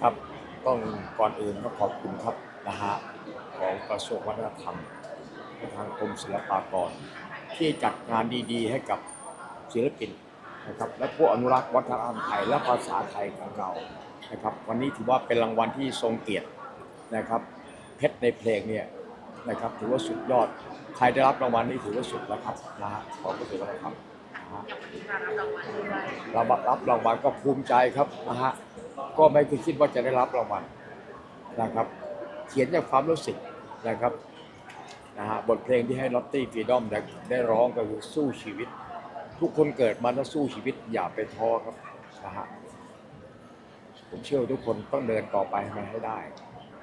ครับต้องก่อนอื่นก็ขอบคุณครับนะฮะของกระทรวงวัฒนธรรมและทางกรมศิลปากร ที่จัดงานดีๆ ให้กับศิลปินนะครับและผู้อนุรักษ์วัฒนธรรมไทยและภาษาไทยของเรานะครับวันนี้ถือว่าเป็นรางวัลที่ทรงเกียรตินะครับเพชรในเพลงเนี่ยนะครับถือว่าสุดยอดใครได้รับรางวัลนี้ถือว่าสุดแล้วครับนะฮะขอบคุณครับนะฮะอย่างวันนี้มารับรางวัลด้วยเรารับรางวัลก็ภูมิใจครับนะฮะ ก็ไม่เคยคิดว่าจะได้รับรางวัลนะครับ เขียนจากความรู้สึกนะครับนะฮะบทเพลงที่ให้ลอตตี้ฟรีดอมได้ได้ร้องก็คือสู้ชีวิต ทุกคนเกิดมาต้องสู้ชีวิตอย่าไปท้อครับนะฮะผมเชื่อทุกคนต้องเดินต่อไปให้มันให้ได้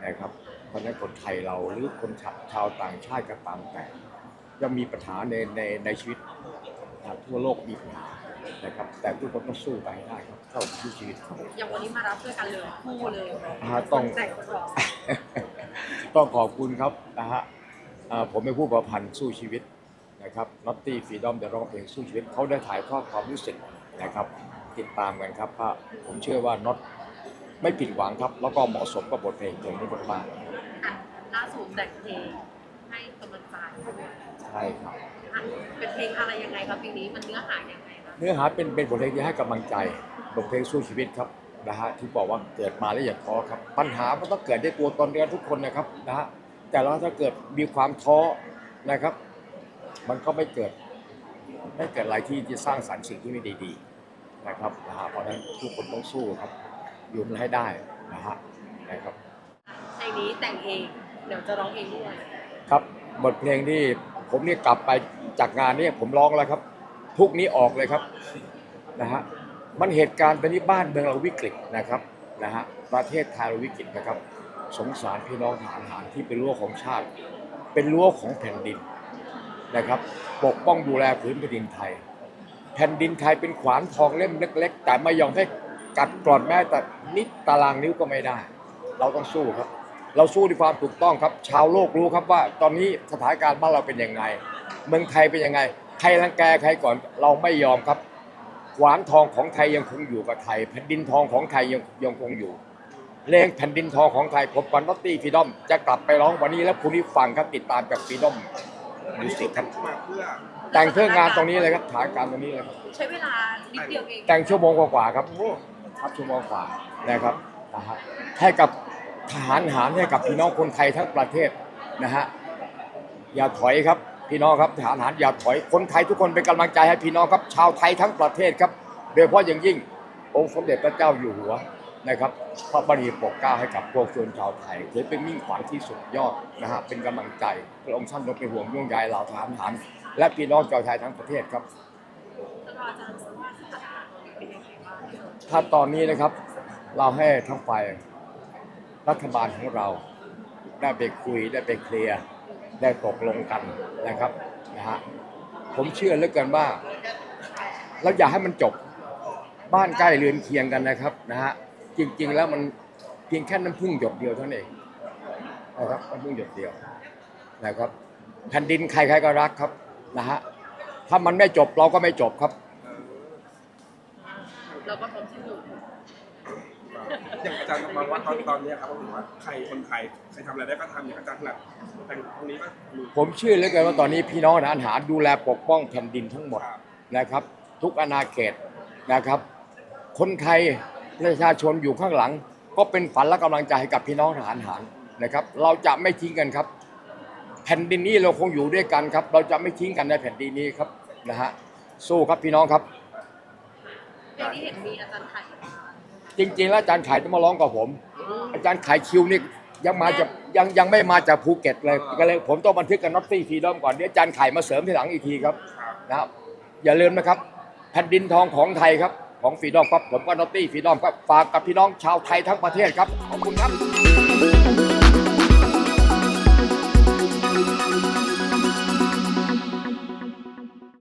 นะครับเพราะฉะนั้นคนไทยเราหรือคนชาวต่างชาติก็ตามแต่จะมีปัญหาในในในชีวิตทั่วโลกมีปัญหา นะครับแต่ทุกคนต้องสู้ไปให้ได้ครับเท่าที่ชีวิตครับอย่างวันนี้มารับด้วยกันเลยคู่เลยอ่าต้องแต่งคนร้องต้องขอบคุณครับนะฮะอ่าผมเป็นผู้ประพันธ์สู้ชีวิตนะครับนอตตี้ฟรีดอมจะร้องเพลงสู้ชีวิตเขาได้ถ่ายทอดความรู้สึกนะครับ ติดตามกันครับว่าผมเชื่อว่าน็อตไม่ผิดหวังครับ แล้วก็เหมาะสมกับบทเพลงเพลงนี้มากอะล่าสุดแต่งเพลงให้กำลังใจๆใช่ครับอะเป็นเพลงอะไรยังไงครับปีนี้มันเนื้อหายังไงครับ เนื้อหาเป็นเป็นบทเพลงที่ให้กำลังใจบทเพลงสู้ชีวิตครับนะฮะที่บอกว่าเกิดมาแล้วอย่าท้อครับ ปัญหามันต้องเกิดได้ตัวตนเดียวทุกคนนะครับนะฮะแต่เราถ้าเกิดมีความท้อนะครับ มันก็ไม่เกิดไม่เกิดอะไรที่จะสร้างสรรค์สิ่งที่ไม่ดีๆนะครับนะฮะเพราะฉะนั้นทุกคนต้องสู้ครับอยู่มันให้ได้นะฮะนะครับเพลงนี้แต่งเองเดี๋ยวจะร้องเองด้วยครับบทเพลงที่ผมเนี่ยกลับไปจากงานเนี่ยผมร้องแล้วครับ ทุกนี้ออกเลยครับนะฮะมันเหตุการณ์ตอนนี้บ้านเมืองเราวิกฤตนะครับนะฮะประเทศไทยเราวิกฤตนะครับ สงสารพี่น้องทหารหารที่เป็นรั้วของชาติ เป็นรั้วของแผ่นดินนะครับ ปกป้องดูแลผืนแผ่นดินไทย แผ่นดินไทยเป็นขวานทองเล่มเล็ก ๆ แต่ไม่ยอมให้กัดกร่อนแม้แต่นิดตารางนิ้วก็ไม่ได้ เราต้องสู้ครับ เราสู้ด้วยความถูกต้องครับ ชาวโลกรู้ครับว่า ตอนนี้สถานการณ์บ้านเราเป็นยังไง เมืองไทยเป็นยังไง ใครรังแกใครก่อนเราไม่ยอมครับขวานทองของไทยยังคงอยู่กับไทยแผ่นดินทองของไทยยังยังคงอยู่เพลงแผ่นดินทองของไทยผมปันนอตตี้ฟรีดอมจะกลับไปร้องวันนี้แล้วคุณนี้ฟังครับติดตามกับฟรีดอมอันมิวนี้สิคืกอครับมาเพื่อแต่งเพื่องานตรงนี้เลยครับฐานการตรงนี้เลยครับใช้เวลานิดเดียวเองแต่งชั่วโมงกว่าๆครับครับชั่วโมงกว่านะครับนะฮะให้กับทหารหารให้กับพี่น้องคนไทยทั้งประเทศนะฮะอย่าถอยครับ พี่น้องครับทหารหารอย่าถอยคนไทยทุกคนเป็นกำลังใจให้พี่น้องครับ ชาวไทยทั้งประเทศครับโดยเฉพาะอย่างยิ่งองค์สมเด็จพระเจ้าอยู่หัวนะครับพระบารมีโปรดเกล้าให้กับพวกชนชาวไทยถือเป็นมิ่งขวัญที่สุดยอดนะฮะเป็นกำลังใจพระองค์ท่านทรงเป็นห่วงย่วงใยเหล่าทหารหารและพี่น้องชาวไทยทั้งประเทศครับถ้าตอนนี้นะครับเราให้ทั้งฝ่ายรัฐบาลของเราได้ไปคุยได้ไปเคลียร์ ได้ตกลงกันนะครับนะฮะผมเชื่อเหลือเกินว่าเราอยากให้มันจบบ้านใกล้เรือนเคียงกันนะครับนะฮะจริง ๆ แล้วมันเพียงแค่น้ำพึ่งหยดเดียวเท่านั้นเองนะครับน้ำพึ่งหยดเดียวนะครับแผ่นดินใครๆก็รักครับนะฮะถ้ามันไม่จบเราก็ไม่จบครับเราก็พร้อมที่จะ อย่างอาจารย์มองว่าตอนตอนเนี้ยครับผมว่าใครคนไทยใครทำอะไรได้ก็ทำอย่างอาจารย์ถนัดแต่ตรงนี้ก็มีผมเชื่อเหลือเกินว่าตอนนี้พี่น้องทหารหารดูแลปกป้องแผ่นดินทั้งหมดครับนะครับ ทุกอาณาเขตนะครับ คนไทยประชาชนอยู่ข้างหลัง ก็เป็นฝันและกำลังใจให้กับพี่น้องทหารหารนะครับ เราจะไม่ทิ้งกันครับ แผ่นดินนี้เราคงอยู่ด้วยกันครับ เราจะไม่ทิ้งกันในแผ่นดินนี้ครับนะฮะสู้ครับพี่น้องครับเพลงนี้เห็นมีอาจารย์ไข่มา จริงๆแล้วอาจารย์ไข่ต้องมาร้องกับผม อาจารย์ไข่คิวนี่ยังมาจากยังยังไม่มาจากภูเก็ตเลยก็เลยผมต้องบันทึกกับน็อตตี้ฟรีดอมก่อนเดี๋ยวอาจารย์ไข่มาเสริมทีหลังอีกทีครับครับนะครับอย่าลืมนะครับ แผ่นดินทองของไทยครับ ของฟรีดอมครับผมก็นอตตี้ฟรีดอมครับฝากกับพี่น้องชาวไทยทั้งประเทศครับขอบคุณครับ